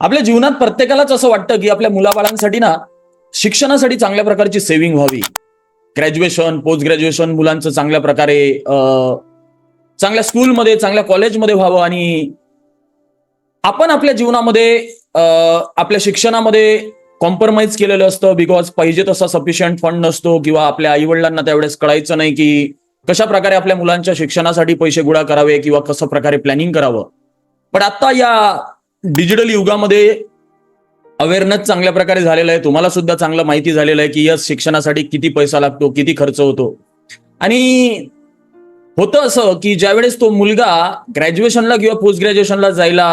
आपल्या जीवनात प्रत्येकालाच असं वाटतं की आपल्या मुलाबाळांसाठी ना शिक्षणासाठी चांगल्या प्रकारची सेव्हिंग व्हावी. ग्रॅज्युएशन पोस्ट ग्रॅज्युएशन मुलांचं चांगल्या प्रकारे चांगल्या स्कूलमध्ये चांगल्या कॉलेजमध्ये व्हावं आणि आपण आपल्या जीवनामध्ये आपल्या शिक्षणामध्ये कॉम्प्रोमाइज केलेलं असतं बिकॉज पाहिजे तसा सफिशियंट फंड नसतो किंवा आपल्या आई वडिलांना त्यावेळेस कळायचं नाही की कशा प्रकारे आपल्या मुलांच्या शिक्षणासाठी पैसे गोळा करावे किंवा कसं प्रकारे प्लॅनिंग करावं. पण आता या डिजिटल युगामध्ये अवेअरनेस चांगल्या प्रकारे झालेला आहे. तुम्हाला सुद्धा चांगलं माहिती झालेलं आहे की यस शिक्षणासाठी किती पैसा लागतो किती खर्च होतो. आणि होतं असं की ज्यावेळेस तो मुलगा ग्रॅज्युएशनला किंवा पोस्ट ग्रॅज्युएशनला जायला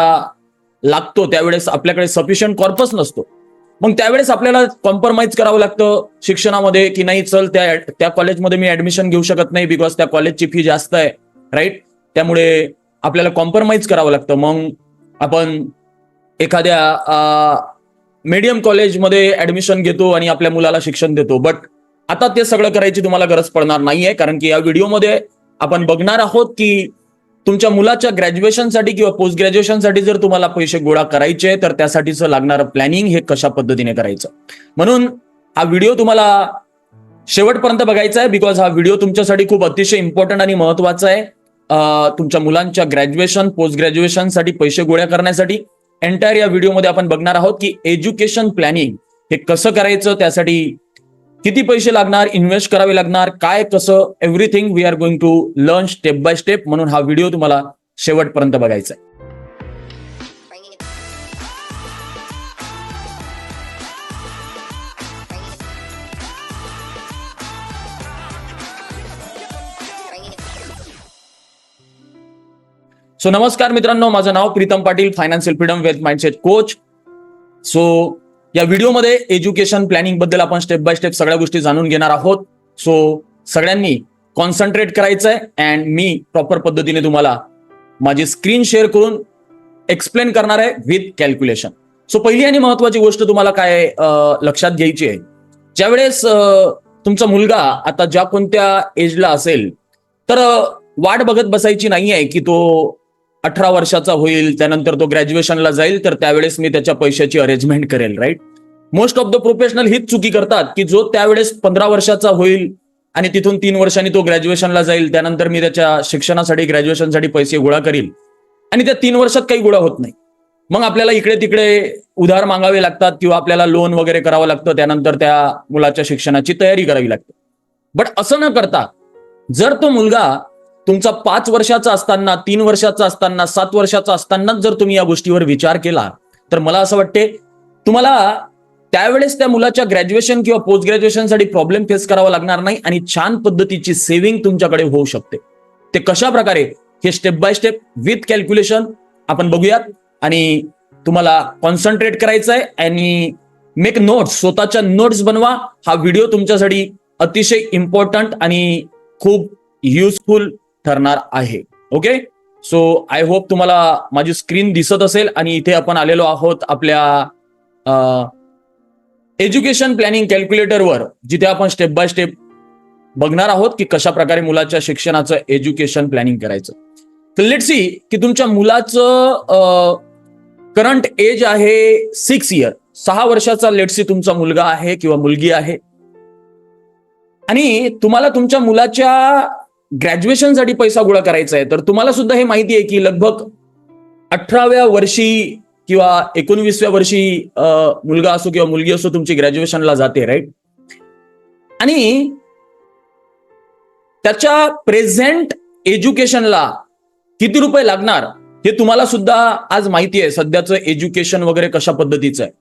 लागतो त्यावेळेस आपल्याकडे सफिशियंट कॉर्पस नसतो. मग त्यावेळेस आपल्याला कॉम्प्रोमाइज करावं लागतं शिक्षणामध्ये की नाही चल त्या त्या कॉलेजमध्ये मी ऍडमिशन घेऊ शकत नाही बिकॉज त्या कॉलेजची फी जास्त आहे राईट त्यामुळे आपल्याला कॉम्प्रोमाइज करावं लागतं. मग आपण एखाद्या मीडियम कॉलेजमध्ये ऍडमिशन घेतो आणि आपल्या मुलाला शिक्षण देतो. बट आता ते सगळं करायची तुम्हाला गरज पडणार नाहीये कारण की या व्हिडिओमध्ये आपण बघणार आहोत की तुमच्या मुलाच्या ग्रॅज्युएशनसाठी किंवा पोस्ट ग्रॅज्युएशनसाठी जर तुम्हाला पैसे गोळा करायचे तर त्यासाठीचं लागणारं प्लॅनिंग हे कशा पद्धतीने करायचं? म्हणून हा व्हिडिओ तुम्हाला शेवटपर्यंत बघायचा आहे बिकॉज हा व्हिडिओ तुमच्यासाठी खूप अतिशय इम्पॉर्टंट आणि महत्त्वाचा आहे. तुमच्या मुलांच्या ग्रॅज्युएशन पोस्ट ग्रॅज्युएशनसाठी पैसे गोळ्या करण्यासाठी. एंटायर या व्हिडिओमध्ये आपण बघणार आहोत की एज्युकेशन प्लॅनिंग हे कसं करायचं त्यासाठी किती पैसे लागणार इन्व्हेस्ट करावे लागणार काय कसं everything we are going to learn step by step म्हणून हा व्हिडिओ तुम्हाला शेवटपर्यंत बघायचा आहे. सो नमस्कार मित्रांनो माझं नाव Pritam Patil financial freedom wealth mindset coach so या व्हिडिओमध्ये एज्युकेशन प्लॅनिंगबद्दल आपण स्टेप बाय स्टेप सगळ्या गोष्टी जाणून घेणार आहोत. सो सगळ्यांनी कॉन्सन्ट्रेट करायचं आहे अँड मी प्रॉपर पद्धतीने तुम्हाला माझी स्क्रीन शेअर करून एक्सप्लेन करणार आहे विथ कॅल्क्युलेशन सो पहिली आणि महत्वाची गोष्ट तुम्हाला काय लक्षात घ्यायची आहे. ज्यावेळेस तुमचा मुलगा आता ज्या कोणत्या एजला असेल तर वाट बघत बसायची नाही आहे की तो अठरा वर्षाचा होईल त्यानंतर तो ग्रॅज्युएशनला जाईल तर त्यावेळेस मी त्याच्या पैशाची अरेंजमेंट करेल right most of the professional हीच चुकी करतात की जो त्यावेळेस पंधरा वर्षाचा होईल आणि तिथून तीन वर्षांनी तो ग्रॅज्युएशनला जाईल त्यानंतर मी त्याच्या शिक्षणासाठी ग्रॅज्युएशनसाठी पैसे गोळा करील. आणि त्या तीन वर्षात काही गोळा होत नाही. मग आपल्याला इकडे तिकडे उधार मागावे लागतात किंवा आपल्याला लोन वगैरे करावं लागतं त्यानंतर त्या मुलाच्या शिक्षणाची तयारी करावी लागते. बट असं न करता जर तो मुलगा तुमचा पाच वर्षाचा असताना तीन वर्षाचा असताना सात वर्षाचा असतानाच जर तुम्ही या गोष्टीवर विचार केला तर मला असं वाटते तुम्हाला त्यावेळेस त्या मुलाच्या ग्रॅज्युएशन किंवा पोस्ट ग्रॅज्युएशनसाठी प्रॉब्लेम फेस करावा लागणार नाही आणि छान पद्धतीची सेव्हिंग तुमच्याकडे होऊ शकते. ते कशा प्रकारे हे step by step with calculation आपण बघूयात. आणि तुम्हाला कॉन्सन्ट्रेट करायचं आहे आणि मेक नोट्स स्वतःच्या नोट्स बनवा. हा व्हिडिओ तुमच्यासाठी अतिशय इम्पॉर्टंट आणि खूप युजफुल ठरणार आहे. ओके सो आय होप तुम्हाला माझी स्क्रीन दिसत असेल आणि इथे आपण आलेलो आहोत आपल्या एज्युकेशन प्लॅनिंग कॅल्क्युलेटरवर जिथे आपण स्टेप बाय स्टेप बघणार आहोत की कशा प्रकारे मुलाच्या शिक्षणाचं एज्युकेशन प्लॅनिंग करायचं. तर लेट सी की तुमच्या मुलाचं करंट एज आहे सिक्स इयर सहा वर्षाचा लेटसी तुमचा मुलगा आहे किंवा मुलगी आहे. आणि तुम्हाला तुमच्या मुलाच्या ग्रॅज्युएशनसाठी पैसा गोळा करायचा आहे तर तुम्हाला सुद्धा हे माहिती आहे की लगभग अठराव्या वर्षी किंवा एकोणवीसव्या वर्षी मुलगा असो किंवा मुलगी असो तुमची ग्रॅज्युएशनला जाते राईट आणि त्याच्या प्रेझेंट एज्युकेशनला किती रुपये लागणार हे तुम्हाला सुद्धा आज माहिती आहे. सध्याचं एज्युकेशन वगैरे कशा पद्धतीचं आहे.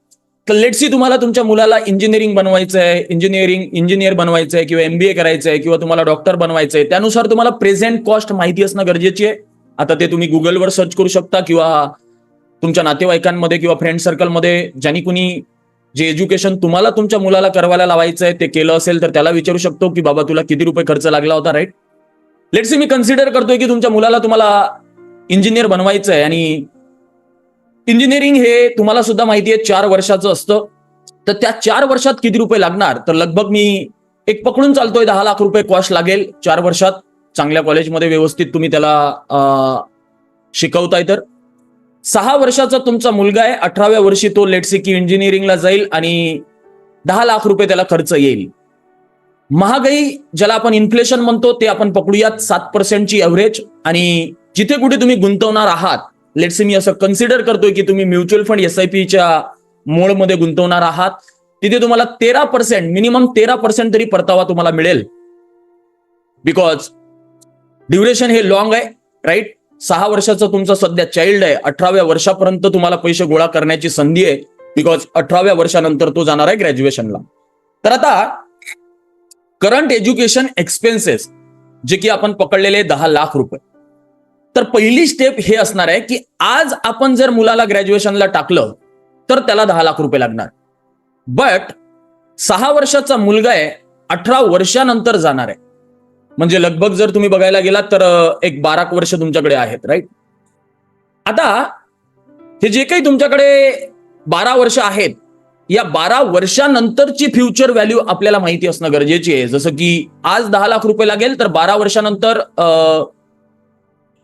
तर लेटसी तुम्हाला तुमच्या मुलाला इंजिनिअरिंग बनवायचं आहे इंजिनिअरिंग इंजिनियर बनवायचं आहे किंवा एमबीए करायचं आहे किंवा तुम्हाला डॉक्टर बनवायचं आहे त्यानुसार तुम्हाला प्रेझेंट कॉस्ट माहिती असणं गरजेची आहे. आता ते तुम्ही गुगलवर सर्च करू शकता किंवा तुमच्या नातेवाईकांमध्ये किंवा फ्रेंड सर्कलमध्ये ज्यांनी कुणी जे एज्युकेशन तुम्हाला तुमच्या मुलाला करवायला लावायचं आहे ते केलं असेल तर त्याला विचारू शकतो की बाबा तुला किती रुपये खर्च लागला होता राईट लेट्स मी कन्सिडर करतोय की तुमच्या मुलाला तुम्हाला इंजिनियर बनवायचं आहे आणि इंजिनिअरिंग हे तुम्हाला सुद्धा माहिती आहे चार वर्षाचं असतं. तर त्या चार वर्षात किती रुपये लागणार? तर लगभग मी एक पकडून चालतोय दहा लाख रुपये कॉस्ट लागेल चार वर्षात. चांगल्या कॉलेजमध्ये व्यवस्थित तुम्ही त्याला शिकवताय तर. सहा वर्षाचा तुमचा मुलगा आहे अठराव्या वर्षी तो लेटसी की इंजिनिअरिंगला जाईल आणि दहा लाख रुपये त्याला खर्च येईल. महागाई ज्याला आपण इन्फ्लेशन म्हणतो ते आपण पकडूयात सात पर्सेंटची एव्हरेज आणि जिथे कुठे तुम्ही गुंतवणार आहात लेटसे मी असं कन्सिडर करतोय की तुम्ही म्युच्युअल फंड एस आय पीच्या मोडमध्ये गुंतवणार आहात. तिथे तुम्हाला तेरा पर्सेंट मिनिमम तेरा पर्सेंट तरी परतावा तुम्हाला मिळेल. बिकॉज ड्युरेशन हे लॉंग आहे राईट सहा वर्षाचा तुमचा सध्या चाइल्ड आहे. अठराव्या वर्षापर्यंत तुम्हाला पैसे गोळा करण्याची संधी आहे. बिकॉज अठराव्या वर्षानंतर तो जाणार आहे ग्रॅज्युएशनला तर आता करंट एज्युकेशन एक्सपेन्सेस जे की आपण पकडलेले दहा लाख रुपये. तर पहिली स्टेप हे असणार आहे की आज आपण जर मुलाला ग्रॅज्युएशनला टाकलं तर त्याला दहा लाख रुपये लागणार. बट सहा वर्षाचा मुलगा आहे अठरा वर्षानंतर जाणार आहे. म्हणजे लगभग जर तुम्ही बघायला गेलात तर एक बारा वर्ष तुमच्याकडे आहेत राईट आता हे जे काही तुमच्याकडे बारा वर्ष आहेत या बारा वर्षानंतरची फ्युचर व्हॅल्यू आपल्याला माहिती असणं गरजेची आहे. जसं की आज दहा लाख रुपये लागेल तर बारा वर्षानंतर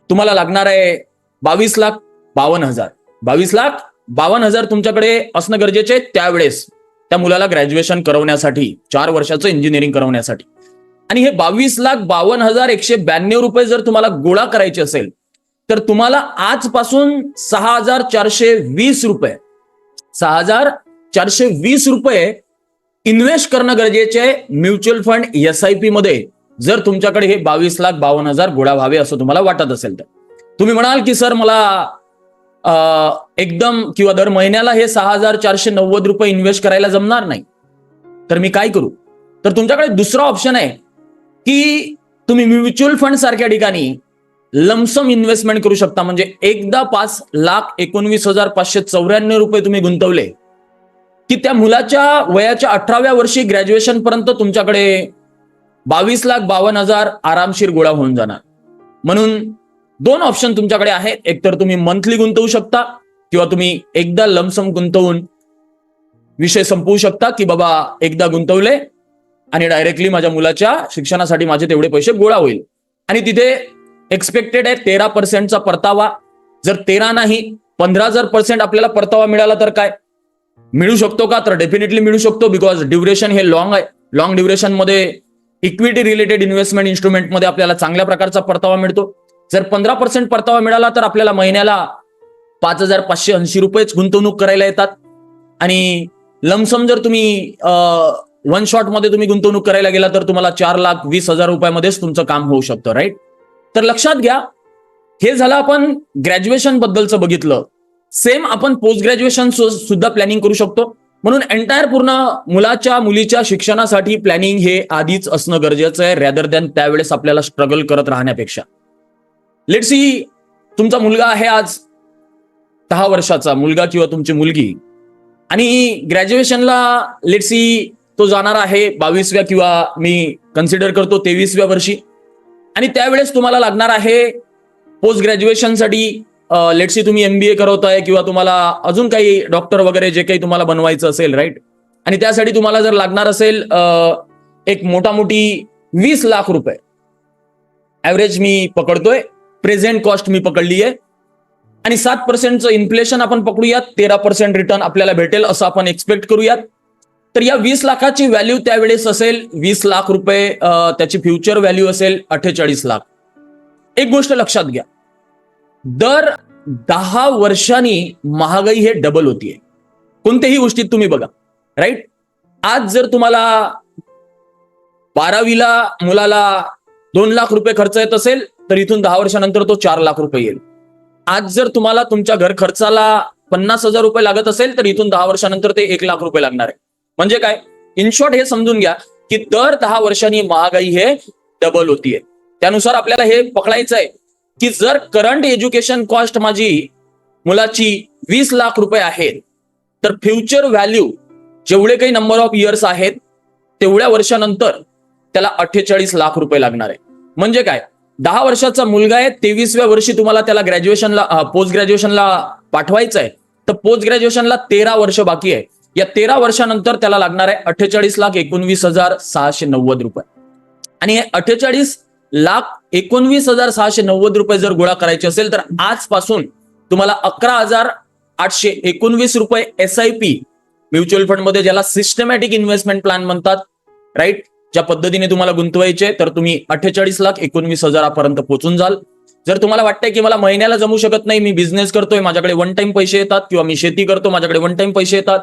तुम्हाला लागणार आहे बावीस लाख बावन्न हजार. बावीस लाख बावन्न हजार तुमच्याकडे असणं गरजेचे त्यावेळेस त्या मुलाला ग्रॅज्युएशन करवण्यासाठी चार वर्षाचं इंजिनिअरिंग करवण्यासाठी. आणि हे बावीस लाख बावन्न हजार एकशे ब्याण्णव रुपये जर तुम्हाला गोळा करायचे असेल तर तुम्हाला आजपासून सहा हजार चारशे वीस रुपये सहा हजार चारशे वीस रुपये इन्व्हेस्ट करणं गरजेचे आहे mutual fund S I P मध्ये. जर तुमच्याकडे हे बावीस लाख बावन्न हजार गोळा व्हावे असं तुम्हाला वाटत असेल तर. तुम्ही म्हणाल की सर मला एकदम किंवा दर महिन्याला हे सहा हजार चारशे नव्वद रुपये इन्व्हेस्ट करायला जमणार नाही. तर मी काय करू? तर तुमच्याकडे दुसरा ऑप्शन आहे की तुम्ही म्युच्युअल फंड सारख्या ठिकाणी लमसम इन्व्हेस्टमेंट करू शकता. म्हणजे एकदा पाच लाख एकोणवीस हजार पाचशे चौऱ्याण्णव रुपये तुम्ही गुंतवले की त्या मुलाच्या वयाच्या अठराव्या वर्षी ग्रॅज्युएशन पर्यंत तुमच्याकडे बावीस लाख बावन्न हजार आरामशीर गोळा होऊन जाणार. म्हणून दोन ऑप्शन तुमच्याकडे आहेत. एकतर तुम्ही मंथली गुंतवू शकता किंवा तुम्ही एकदा लमसम गुंतवून विषय संपवू शकता की बाबा एकदा गुंतवले आणि डायरेक्टली माझ्या मुलाच्या शिक्षणासाठी माझे तेवढे पैसे गोळा होईल. आणि तिथे एक्सपेक्टेड आहे तेरा पर्सेंटचा परतावा. जर तेरा नाही पंधरा जर पर्सेंट आपल्याला परतावा मिळाला तर काय? मिळू शकतो का? तर डेफिनेटली मिळू शकतो बिकॉज ड्युरेशन हे लॉंग आहे. लॉंग ड्युरेशनमध्ये इक्विटी रिलेटेड इन्व्हेस्टमेंट इन्स्ट्रुमेंटमध्ये आपल्याला चांगल्या प्रकारचा परतावा मिळतो. जर पंधरा पर्सेंट परतावा मिळाला तर आपल्याला महिन्याला पाच हजार पाचशे ऐंशी रुपयेच गुंतवणूक करायला येतात. आणि लमसम जर तुम्ही वन शॉटमध्ये तुम्ही गुंतवणूक करायला गेला तर तुम्हाला चार लाख वीस हजार रुपयामध्येच तुमचं काम होऊ शकतं राईट तर लक्षात घ्या हे झालं आपण ग्रॅज्युएशन बद्दलचं बघितलं. सेम आपण पोस्ट ग्रॅज्युएशन सुद्धा प्लॅनिंग करू शकतो. म्हणून एंटायर पूर्ण मुलाच्या मुलीच्या शिक्षणासाठी प्लॅनिंग हे आधीच असणं गरजेचं आहे रॅदर दॅन त्यावेळेस आपल्याला स्ट्रगल करत राहण्यापेक्षा. लेट सी तुमचा मुलगा आहे आज दहा वर्षाचा मुलगा किंवा तुमची मुलगी. आणि ग्रॅज्युएशनला लेट सी तो जाणार आहे बावीसव्या किंवा मी कन्सिडर करतो तेवीसव्या वर्षी. आणि त्यावेळेस तुम्हाला लागणार आहे पोस्ट ग्रॅज्युएशनसाठी लेटसी तुम्ही एमबीए करवताय किंवा तुम्हाला अजून काही डॉक्टर वगैरे जे काही तुम्हाला बनवायचं असेल राईट आणि त्यासाठी तुम्हाला जर लागणार असेल एक मोठा मोठी वीस लाख रुपये. ऍव्हरेज मी पकडतोय. प्रेझेंट कॉस्ट मी पकडली आहे आणि सात पर्सेंटचं इन्फ्लेशन आपण पकडूयात. तेरा पर्सेंट रिटर्न आपल्याला भेटेल असं आपण एक्सपेक्ट करूयात. तर या वीस लाखाची व्हॅल्यू त्यावेळेस असेल वीस लाख रुपये त्याची फ्युचर व्हॅल्यू असेल अठ्ठेचाळीस लाख. एक गोष्ट लक्षात घ्या. दर दहा वर्षांनी महागाई हे डबल होतीये. कोणत्याही गोष्टीत तुम्ही बघा राईट आज जर तुम्हाला बारावीला मुलाला दोन लाख रुपये खर्च येत असेल तर इथून दहा वर्षानंतर तो चार लाख रुपये येईल. आज जर तुम्हाला तुमच्या घर खर्चाला पन्नास हजार रुपये लागत असेल तर इथून दहा वर्षानंतर ते एक लाख रुपये लागणार आहे. म्हणजे काय? इन शॉर्ट हे समजून घ्या की दर दहा वर्षांनी महागाई हे डबल होतीये. त्यानुसार आपल्याला हे पकडायचं आहे की जर करंट एज्युकेशन कॉस्ट माझी मुलाची वीस लाख रुपये आहेत तर फ्युचर व्हॅल्यू जेवढे काही नंबर ऑफ इयर्स आहेत तेवढ्या वर्षानंतर त्याला अठ्ठेचाळीस लाख रुपये लागणार आहे. म्हणजे काय? दहा वर्षाचा मुलगा आहे तेवीसव्या वर्षी तुम्हाला त्याला ग्रॅज्युएशनला पोस्ट ग्रॅज्युएशनला पाठवायचं आहे तर पोस्ट ग्रॅज्युएशनला तेरा वर्ष बाकी आहे. या तेरा वर्षानंतर त्याला लागणार आहे अठ्ठेचाळीस लाख एकोणवीस हजार सहाशे नव्वद रुपये. आणि हे अठ्ठेचाळीस लाख एकोणवीस हजार सहाशे नव्वद रुपये जर गोळा करायचे असेल तर आजपासून तुम्हाला अकरा हजार आठशे एकोणवीस रुपये एस आय पी म्युच्युअल फंडमध्ये ज्याला सिस्टमॅटिक इन्व्हेस्टमेंट प्लॅन म्हणतात राईट ज्या पद्धतीने तुम्हाला गुंतवायचे तर तुम्ही अठ्ठेचाळीस लाख एकोणवीस हजारापर्यंत पोहोचून जाल. जर तुम्हाला वाटतंय की मला महिन्याला जमू शकत नाही मी बिझनेस करतोय माझ्याकडे वन टाइम पैसे येतात किंवा मी शेती करतो माझ्याकडे वन टाइम पैसे येतात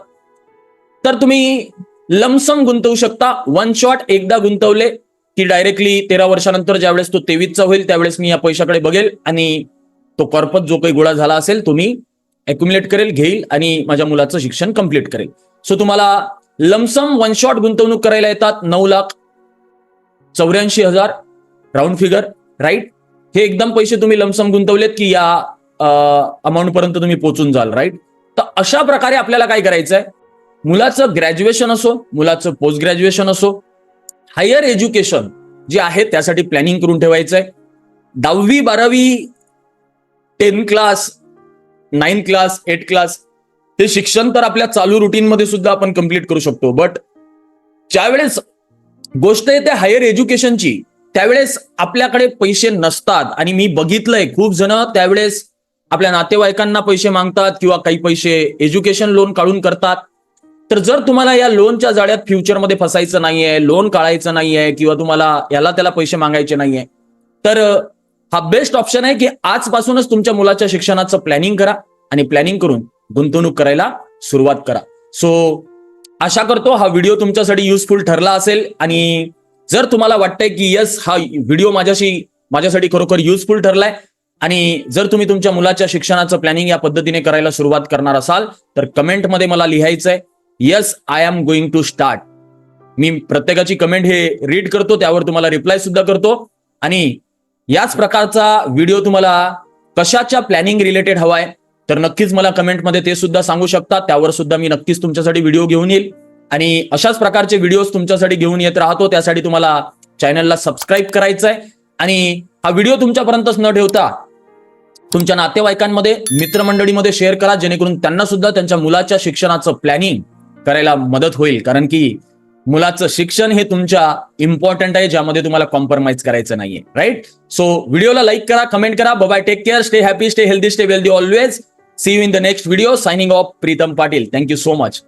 तर तुम्ही लमसम गुंतवू शकता. वन शॉट एकदा गुंतवले की डायरेक्टली तेरा वर्षानंतर ज्यावेळेस तो तेवीसचा होईल त्यावेळेस मी या पैशाकडे बघेल आणि तो कॉर्पस जो काही गोळा झाला असेल तो मी अक्युमुलेट करेल घेईल आणि माझ्या मुलाचं शिक्षण कंप्लीट करेल. सो तुम्हाला लमसम वन शॉट गुंतवणूक करायला येतात नऊ लाख चौऱ्याऐंशी हजार राऊंड फिगर राईट हे एकदम पैसे तुम्ही लमसम गुंतवलेत की या अमाऊंट पर्यंत तुम्ही पोहोचून जाल राईट तर अशा प्रकारे आपल्याला काय करायचंय? मुलाचं ग्रॅज्युएशन असो मुलाचं पोस्ट ग्रॅज्युएशन असो हायर एज्युकेशन जे आहे त्यासाठी प्लॅनिंग करून ठेवायचं आहे दहावी बारावी ten class nine class eight class हे शिक्षण तर आपल्या चालू रुटीनमध्ये सुद्धा आपण कंप्लीट करू शकतो. बट ज्यावेळेस गोष्ट येते हायर एज्युकेशनची त्यावेळेस आपल्याकडे पैसे नसतात. आणि मी बघितलंय खूप जण त्यावेळेस आपल्या नातेवाईकांना पैसे मागतात किंवा काही पैसे एज्युकेशन लोन काढून करतात. तर जर तुम्हाला या लोनच्या जाळ्यात फ्युचरमध्ये फसायचं नाहीये लोन काढायचं नाहीये किंवा तुम्हाला याला त्याला पैसे मागायचे नाहीये तर हा बेस्ट ऑप्शन आहे की आजपासूनच तुमच्या मुलाच्या शिक्षणाचं प्लॅनिंग करा आणि प्लॅनिंग करून गुंतवणूक करायला सुरुवात करा. सो आशा करतो हा व्हिडिओ तुमच्यासाठी युजफुल ठरला असेल आणि जर तुम्हाला वाटतंय की यस हा व्हिडिओ माझ्याशी माझ्यासाठी खरोखर युजफुल ठरलाय आणि जर तुम्ही तुमच्या मुलाच्या शिक्षणाचं प्लॅनिंग या पद्धतीने करायला सुरुवात करणार असाल तर कमेंटमध्ये मला लिहायचंय. Yes I am going to start मी प्रत्येकाची कमेंट हे रीड करतो त्यावर तुम्हाला रिप्लाय सुद्धा करतो. आणि याच प्रकारचा व्हिडिओ तुम्हाला कशाच्या प्लॅनिंग रिलेटेड हवाय तर नक्कीच मला कमेंटमध्ये ते सुद्धा सांगू शकता. त्यावर सुद्धा मी नक्कीच तुमच्यासाठी व्हिडिओ घेऊन येईल. आणि अशाच प्रकारचे व्हिडिओज तुमच्यासाठी घेऊन येत राहतो. त्यासाठी तुम्हाला चॅनलला सबस्क्राईब करायचं आहे आणि हा व्हिडिओ तुमच्यापर्यंतच न ठेवता तुमच्या नातेवाईकांमध्ये मित्रमंडळीमध्ये शेअर करा जेणेकरून त्यांना सुद्धा त्यांच्या मुलाच्या शिक्षणाचं प्लॅनिंग करायला मदत होईल. कारण की मुलाचं शिक्षण हे तुमच्या इम्पॉर्टंट आहे ज्यामध्ये तुम्हाला कॉम्प्रोमाइज करायचं नाहीये. राईट सो व्हिडिओला लाईक करा कमेंट करा. Bye take care stay happy stay healthy stay wealthy always see you in the next video signing off Pritam Patil thank you so much